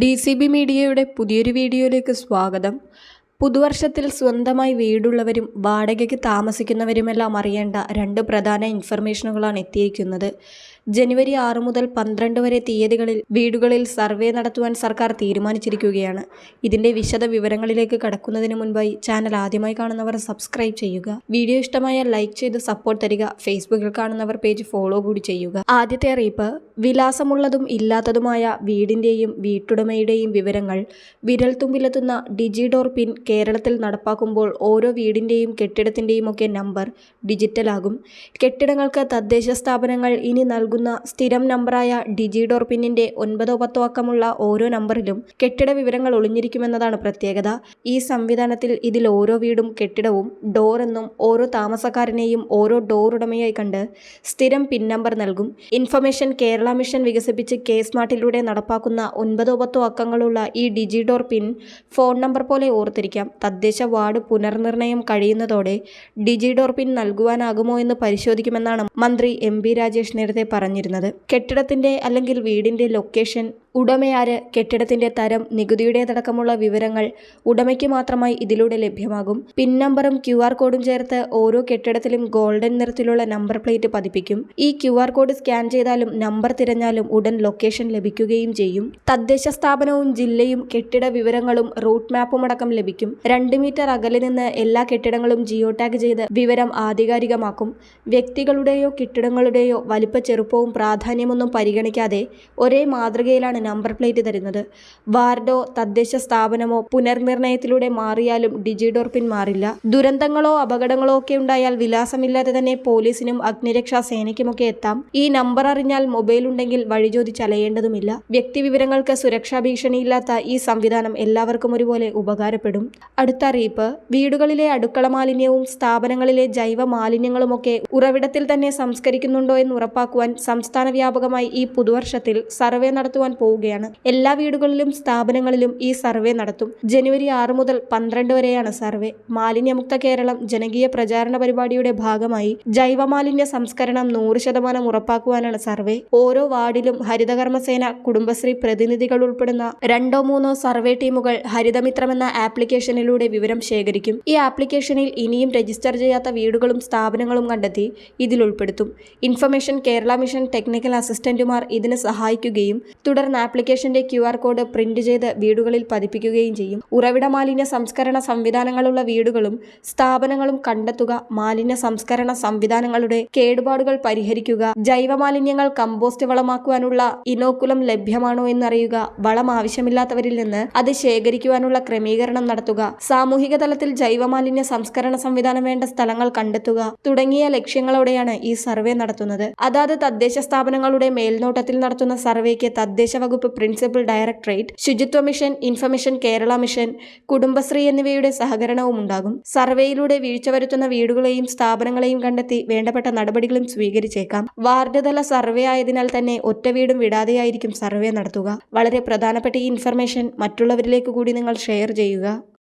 D C B മീഡിയയുടെ പുതിയൊരു വീഡിയോയിലേക്ക് സ്വാഗതം. പുതുവർഷത്തിൽ സ്വന്തമായി വീടുള്ളവരും വാടകയ്ക്ക് താമസിക്കുന്നവരുമെല്ലാം അറിയേണ്ട രണ്ട് പ്രധാന ഇൻഫർമേഷനുകളാണ് എത്തിയിരിക്കുന്നത്. ജനുവരി ആറ് മുതൽ പന്ത്രണ്ട് വരെ തീയതികളിൽ വീടുകളിൽ സർവേ നടത്തുവാൻ സർക്കാർ തീരുമാനിച്ചിരിക്കുകയാണ്. ഇതിന്റെ വിശദ വിവരങ്ങളിലേക്ക് കടക്കുന്നതിന് മുൻപായി ചാനൽ ആദ്യമായി കാണുന്നവർ സബ്സ്ക്രൈബ് ചെയ്യുക. വീഡിയോ ഇഷ്ടമായ ലൈക്ക് ചെയ്ത് സപ്പോർട്ട് തരിക. ഫേസ്ബുക്കിൽ കാണുന്നവർ പേജ് ഫോളോ കൂടി ചെയ്യുക. ആദ്യത്തെ അറിയിപ്പ് വിലാസമുള്ളതും ഇല്ലാത്തതുമായ വീടിന്റെയും വീട്ടുടമയുടെയും വിവരങ്ങൾ വിരൽത്തുമ്പിലെത്തുന്ന ഡിജിഡോർ പിൻ കേരളത്തിൽ നടപ്പാക്കുമ്പോൾ ഓരോ വീടിന്റെയും കെട്ടിടത്തിന്റെയും ഒക്കെ നമ്പർ ഡിജിറ്റലാകും. കെട്ടിടങ്ങൾക്ക് തദ്ദേശ സ്ഥാപനങ്ങൾ ഇനി നൽകുന്ന സ്ഥിരം നമ്പറായ ഡിജിഡോർ പിന്നിന്റെ ഒൻപതോ പത്തോ അക്കമുള്ള ഓരോ നമ്പറിലും കെട്ടിട വിവരങ്ങൾ ഒളിഞ്ഞിരിക്കുമെന്നതാണ് പ്രത്യേകത. ഈ സംവിധാനത്തിൽ ഇതിൽ ഓരോ വീടും കെട്ടിടവും ഡോർ എന്നും ഓരോ താമസക്കാരനെയും ഓരോ ഡോർ ഉടമയായി കണ്ട് സ്ഥിരം പിൻ നമ്പർ നൽകും. ഇൻഫർമേഷൻ കേരള മിഷൻ വികസിപ്പിച്ച് കെ സ്മാർട്ടിലൂടെ നടപ്പാക്കുന്ന ഒൻപതോ പത്തോ അക്കങ്ങളുള്ള ഈ ഡിജിഡോർ പിൻ ഫോൺ നമ്പർ പോലെ ഓർത്തിരിക്കാം. തദ്ദേശ വാർഡ് പുനർനിർണയം കഴിയുന്നതോടെ ഡിജിഡോർ പിൻ നൽകുവാനാകുമോ എന്ന് പരിശോധിക്കുമെന്നാണ് മന്ത്രി എം രാജേഷ് നേരത്തെ പറഞ്ഞിരുന്നത്. കെട്ടിടത്തിന്റെ അല്ലെങ്കിൽ വീടിന്റെ ലൊക്കേഷൻ ഉടമയാര് കെട്ടിടത്തിന്റെ തരം നികുതിയുടേതടക്കമുള്ള വിവരങ്ങൾ ഉടമയ്ക്ക് മാത്രമായി ഇതിലൂടെ ലഭ്യമാകും. പിൻ നമ്പറും ക്യു ആർ കോഡും ചേർത്ത് ഓരോ കെട്ടിടത്തിലും ഗോൾഡൻ നിറത്തിലുള്ള നമ്പർ പ്ലേറ്റ് പതിപ്പിക്കും. ഈ ക്യു ആർ കോഡ് സ്കാൻ ചെയ്താലും നമ്പർ തിരഞ്ഞാലും ഉടൻ ലൊക്കേഷൻ ലഭിക്കുകയും ചെയ്യും. തദ്ദേശ സ്ഥാപനവും ജില്ലയും കെട്ടിട വിവരങ്ങളും റൂട്ട് മാപ്പും അടക്കം ലഭിക്കും. രണ്ട് മീറ്റർ അകലെ നിന്ന് എല്ലാ കെട്ടിടങ്ങളും ജിയോ ടാഗ് ചെയ്ത് വിവരം ആധികാരികമാക്കും. വ്യക്തികളുടെയോ കെട്ടിടങ്ങളുടെയോ വലിപ്പ ചെറുപ്പവും പ്രാധാന്യമൊന്നും പരിഗണിക്കാതെ ഒരേ മാതൃകയിലാണ് നമ്പർ പ്ലേറ്റ് തരുന്നത്. വാർഡോ തദ്ദേശ സ്ഥാപനമോ പുനർനിർണയത്തിലൂടെ മാറിയാലും ഡിജിഡോർ പിൻ മാറില്ല. ദുരന്തങ്ങളോ അപകടങ്ങളോ ഒക്കെ ഉണ്ടായാൽ വിലാസമില്ലാതെ തന്നെ പോലീസിനും അഗ്നിരക്ഷാ സേനയ്ക്കുമൊക്കെ എത്താം. ഈ നമ്പർ അറിഞ്ഞാൽ മൊബൈൽ ഉണ്ടെങ്കിൽ വഴി ചോദിച്ചലയേണ്ടതുമില്ല വ്യക്തിവിവരങ്ങൾക്ക് സുരക്ഷാ ഭീഷണിയില്ലാത്ത ഈ സംവിധാനം എല്ലാവർക്കും ഒരുപോലെ ഉപകാരപ്പെടും. അടുത്ത അറിയിപ്പ്. വീടുകളിലെ അടുക്കള മാലിന്യവും സ്ഥാപനങ്ങളിലെ ജൈവ മാലിന്യങ്ങളുമൊക്കെ ഉറവിടത്തിൽ തന്നെ സംസ്കരിക്കുന്നുണ്ടോ എന്ന് ഉറപ്പാക്കുവാൻ സംസ്ഥാന വ്യാപകമായി ഈ പുതുവർഷത്തിൽ സർവേ നടത്തുവാൻ പോവുകയാണ്. എല്ലാ വീടുകളിലും സ്ഥാപനങ്ങളിലും ഈ സർവേ നടത്തും. ജനുവരി ആറ് മുതൽ പന്ത്രണ്ട് വരെയാണ് സർവേ. മാലിന്യമുക്ത കേരളം ജനകീയ പ്രചാരണ പരിപാടിയുടെ ഭാഗമായി ജൈവമാലിന്യ സംസ്കരണം നൂറ് ശതമാനം ഉറപ്പാക്കുവാനാണ് സർവേ. ഓരോ വാർഡിലും ഹരിതകർമ്മസേന കുടുംബശ്രീ പ്രതിനിധികൾ ഉൾപ്പെടുന്ന രണ്ടോ മൂന്നോ സർവേ ടീമുകൾ ഹരിതമിത്രം എന്ന ആപ്ലിക്കേഷനിലൂടെ വിവരം ശേഖരിക്കും. ഈ ആപ്ലിക്കേഷനിൽ ഇനിയും രജിസ്റ്റർ ചെയ്യാത്ത വീടുകളും സ്ഥാപനങ്ങളും കണ്ടെത്തി ഇതിൽ ഉൾപ്പെടുത്തും. ഇൻഫർമേഷൻ കേരള മിഷൻ ടെക്നിക്കൽ അസിസ്റ്റന്റുമാർ ഇതിന് സഹായിക്കുകയും തുടർന്ന് ആപ്ലിക്കേഷന്റെ ക്യു കോഡ് പ്രിന്റ് ചെയ്ത് വീടുകളിൽ പതിപ്പിക്കുകയും ചെയ്യും. ഉറവിട മാലിന്യ സംസ്കരണ സംവിധാനങ്ങളുള്ള വീടുകളും സ്ഥാപനങ്ങളും കണ്ടെത്തുക മാലിന്യ സംസ്കരണ സംവിധാനങ്ങളുടെ കേടുപാടുകൾ പരിഹരിക്കുക ജൈവ മാലിന്യങ്ങൾ കമ്പോസ്റ്റ് വളമാക്കുവാനുള്ള ഇനോക്കുലം ലഭ്യമാണോ എന്നറിയുക വളം ആവശ്യമില്ലാത്തവരിൽ നിന്ന് അത് ശേഖരിക്കുവാനുള്ള ക്രമീകരണം നടത്തുക സാമൂഹിക തലത്തിൽ ജൈവമാലിന്യ സംസ്കരണ സംവിധാനം വേണ്ട സ്ഥലങ്ങൾ കണ്ടെത്തുക തുടങ്ങിയ ലക്ഷ്യങ്ങളോടെയാണ് ഈ സർവേ നടത്തുന്നത്. അതാത് തദ്ദേശ സ്ഥാപനങ്ങളുടെ മേൽനോട്ടത്തിൽ നടത്തുന്ന സർവേക്ക് തദ്ദേശ വകുപ്പ് principal directorate Suchitwa mission information Kerala mission Kudumbashree എന്നിവയുടെ സഹകരണവും ഉണ്ടാകും. സർവേയിലൂടെ വീഴ്ച വരുത്തുന്ന വീടുകളെയും സ്ഥാപനങ്ങളെയും കണ്ടെത്തി വേണ്ടപ്പെട്ട നടപടികളും സ്വീകരിച്ചേക്കാം. വാർഡുതല സർവേ ആയതിനാൽ തന്നെ ഒറ്റ വീടും വിടാതെയായിരിക്കും സർവേ നടത്തുക. വളരെ പ്രധാനപ്പെട്ട ഈ ഇൻഫർമേഷൻ മറ്റുള്ളവരിലേക്ക് കൂടി നിങ്ങൾ ഷെയർ ചെയ്യുക.